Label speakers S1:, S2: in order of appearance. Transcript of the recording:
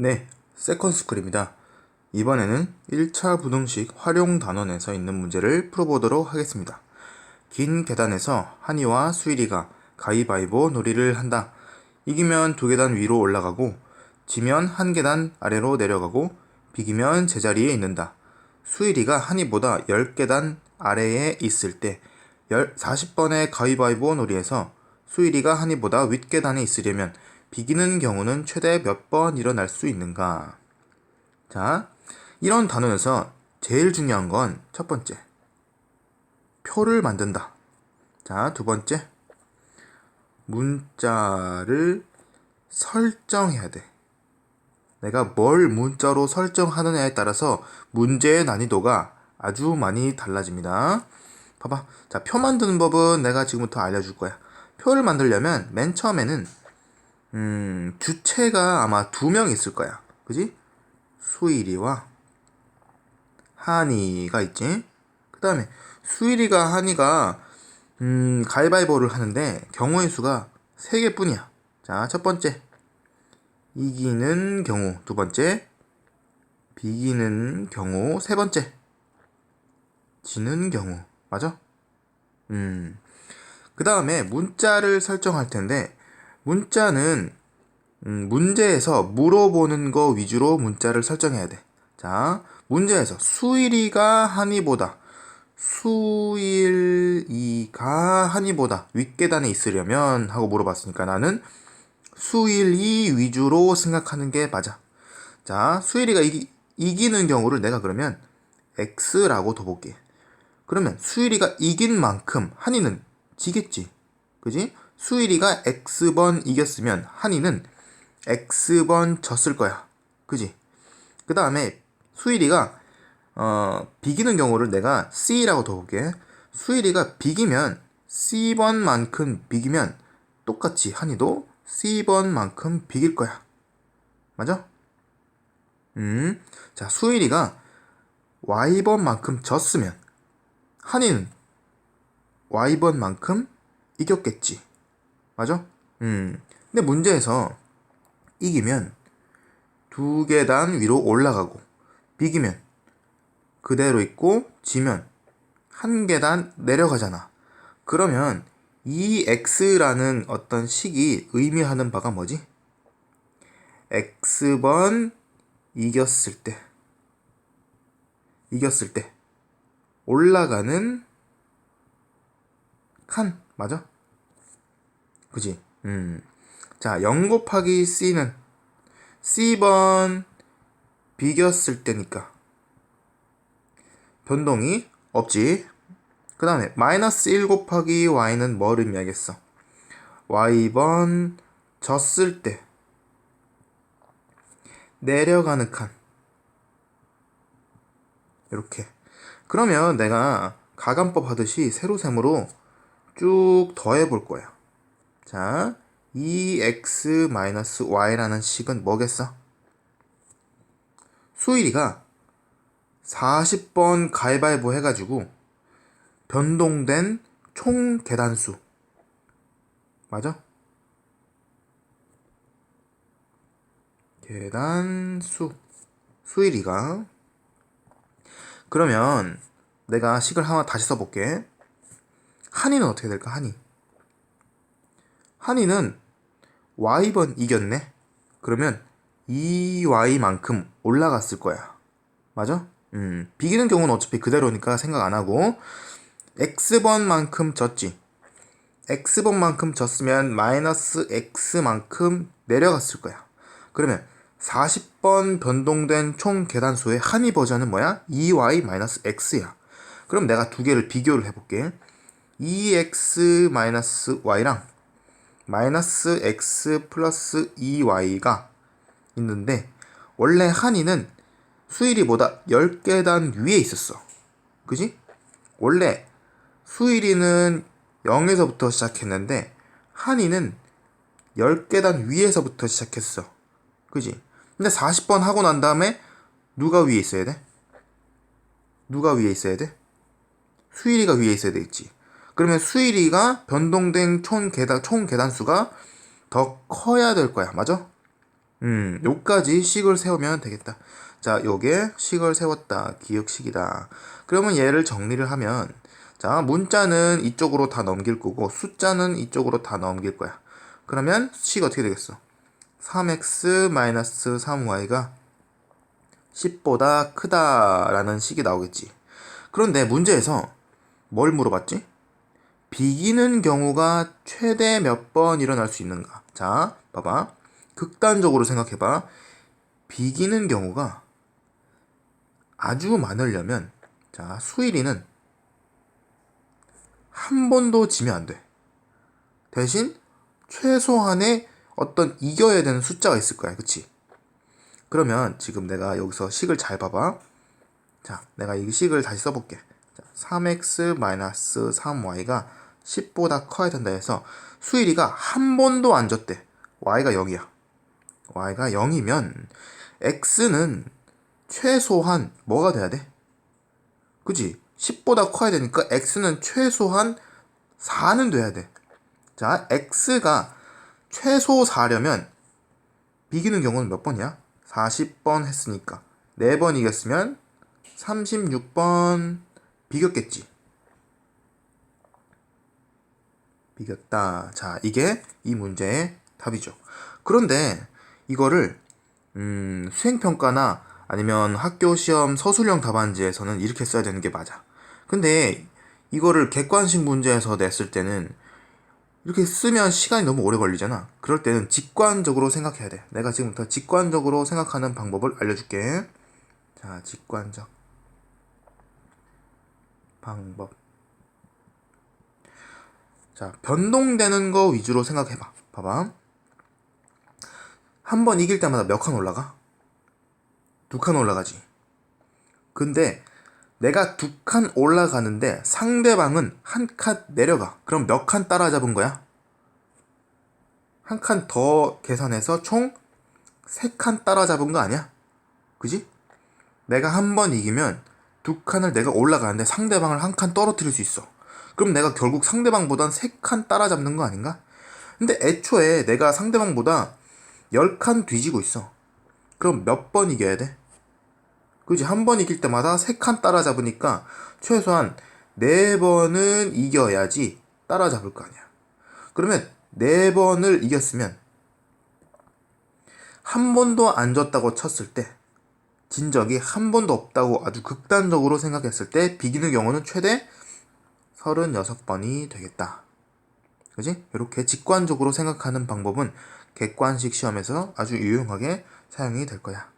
S1: 네, 세컨스쿨입니다. 이번에는 1차 부등식 활용 단원에서 있는 문제를 풀어보도록 하겠습니다. 긴 계단에서 한이와 수일이가 가위바위보 놀이를 한다. 이기면 두 계단 위로 올라가고, 지면 한 계단 아래로 내려가고, 비기면 제자리에 있는다. 수일이가 한이보다 10계단 아래에 있을 때 40번의 가위바위보 놀이에서 수일이가 한이보다 윗계단에 있으려면 비기는 경우는 최대 몇 번 일어날 수 있는가? 자, 이런 단원에서 제일 중요한 건 첫 번째, 표를 만든다. 자, 두 번째, 문자를 설정해야 돼. 내가 뭘 문자로 설정하느냐에 따라서 문제의 난이도가 아주 많이 달라집니다. 봐봐. 자, 표 만드는 법은 내가 지금부터 알려줄 거야. 표를 만들려면 맨 처음에는 음, 주체가 아마 두 명 있을 거야. 그지? 수일이와 한이가 있지. 그 다음에 수일이가 한이가 음, 가위바위보를 하는데 경우의 수가 세 개뿐이야. 자, 첫 번째. 이기는 경우. 두 번째. 비기는 경우. 세 번째. 지는 경우. 맞아? 음. 그 다음에 문자를 설정할 텐데, 문자는 음, 문제에서 물어보는 거 위주로 문자를 설정해야 돼. 자, 문제에서 수일이가 한이보다 수일이가 한이보다 윗계단에 있으려면 하고 물어봤으니까 나는 수일이 위주로 생각하는 게 맞아. 자, 수일이가 이기, 이기는 경우를 내가 그러면 x라고 둬볼게. 그러면 수일이가 이긴 만큼 한이는 지겠지. 그지? 수일이가 x번 이겼으면 한이는 x번 졌을 거야. 그지? 그 다음에 수일이가 어, 비기는 경우를 내가 c라고 둬볼게. 수일이가 비기면 c번만큼 비기면 똑같이 한이도 c번만큼 비길 거야. 맞아? 음, 자 수일이가 y번만큼 졌으면 한이는 y번만큼 이겼겠지. 맞아? 음. 근데 문제에서 이기면 두 계단 위로 올라가고 비기면 그대로 있고 지면 한 계단 내려가잖아. 그러면 이 x라는 어떤 식이 의미하는 바가 뭐지? x번 이겼을 때 이겼을 때 올라가는 칸 맞아? 그지? 음. 자, 0 곱하기 c는 c번 비겼을 때니까 변동이 없지. 그 다음에 마이너스 1 곱하기 y는 뭘 의미하겠어? y번 졌을 때 내려가는 칸 이렇게 그러면 내가 가감법 하듯이 세로셈으로 쭉 더해 볼 거야. 자, 2x-y라는 식은 뭐겠어? 수일이가 40번 가위바위보 해가지고 변동된 총 계단수. 맞아? 계단수. 수일이가. 그러면 내가 식을 하나 다시 써볼게. 한이는 어떻게 될까, 한이? 한이는 y번 이겼네? 그러면 2y만큼 올라갔을 거야. 맞아? 음, 비기는 경우는 어차피 그대로니까 생각 안 하고, x번만큼 졌지. x번만큼 졌으면 마이너스 x만큼 내려갔을 거야. 그러면 40번 변동된 총 계단수의 한이 버전은 뭐야? 2y-x야. 그럼 내가 두 개를 비교를 해볼게. 2x-y랑 마이너스 x 플러스 2y가 있는데 원래 한이는 수일이보다 10계단 위에 있었어. 그지? 원래 수일이는 0에서부터 시작했는데 한이는 10계단 위에서부터 시작했어. 그지? 근데 40번 하고 난 다음에 누가 위에 있어야 돼? 누가 위에 있어야 돼? 수일이가 위에 있어야 되겠지. 그러면 수일이가 변동된 총 계단, 총 계단 수가 더 커야 될 거야. 맞아? 음, 요까지 식을 세우면 되겠다. 자, 요게 식을 세웠다. 기억식이다. 그러면 얘를 정리를 하면, 자, 문자는 이쪽으로 다 넘길 거고, 숫자는 이쪽으로 다 넘길 거야. 그러면 식 어떻게 되겠어? 3x-3y가 10보다 크다라는 식이 나오겠지. 그런데 문제에서 뭘 물어봤지? 비기는 경우가 최대 몇 번 일어날 수 있는가? 자, 봐봐. 극단적으로 생각해봐. 비기는 경우가 아주 많으려면, 자, 수일이는 한 번도 지면 안 돼. 대신 최소한의 어떤 이겨야 되는 숫자가 있을 거야. 그치? 그러면 지금 내가 여기서 식을 잘 봐봐. 자, 내가 이 식을 다시 써볼게. 3x-3y가 10보다 커야 된다 해서 수일이가 한 번도 안 졌대. y가 0이야. y가 0이면 x는 최소한 뭐가 돼야 돼? 그지? 10보다 커야 되니까 x는 최소한 4는 돼야 돼. 자, x가 최소 4려면 비기는 경우는 몇 번이야? 40번 했으니까 4번 이겼으면 36번 비겼겠지. 비겼다. 자, 이게 이 문제의 답이죠. 그런데 이거를 음, 수행평가나 아니면 학교 시험 서술형 답안지에서는 이렇게 써야 되는 게 맞아. 근데 이거를 객관식 문제에서 냈을 때는 이렇게 쓰면 시간이 너무 오래 걸리잖아. 그럴 때는 직관적으로 생각해야 돼. 내가 지금부터 직관적으로 생각하는 방법을 알려줄게. 자, 직관적 방법. 자, 변동되는 거 위주로 생각해봐. 봐봐. 한 번 이길 때마다 몇 칸 올라가? 두 칸 올라가지. 근데 내가 두 칸 올라가는데 상대방은 한 칸 내려가. 그럼 몇 칸 따라잡은 거야? 한 칸 더 계산해서 총 세 칸 따라잡은 거 아니야? 그지? 내가 한 번 이기면 두 칸을 내가 올라가는데 상대방을 한 칸 떨어뜨릴 수 있어. 그럼 내가 결국 상대방보단 세칸 따라잡는 거 아닌가? 근데 애초에 내가 상대방보다 열칸 뒤지고 있어. 그럼 몇 번 이겨야 돼? 그지? 한 번 이길 때마다 세칸 따라잡으니까 최소한 네 번은 이겨야지 따라잡을 거 아니야. 그러면 네 번을 이겼으면 한 번도 안 졌다고 쳤을 때, 진 적이 한 번도 없다고 아주 극단적으로 생각했을 때 비기는 경우는 최대 36번이 되겠다. 그지? 이렇게 직관적으로 생각하는 방법은 객관식 시험에서 아주 유용하게 사용이 될 거야.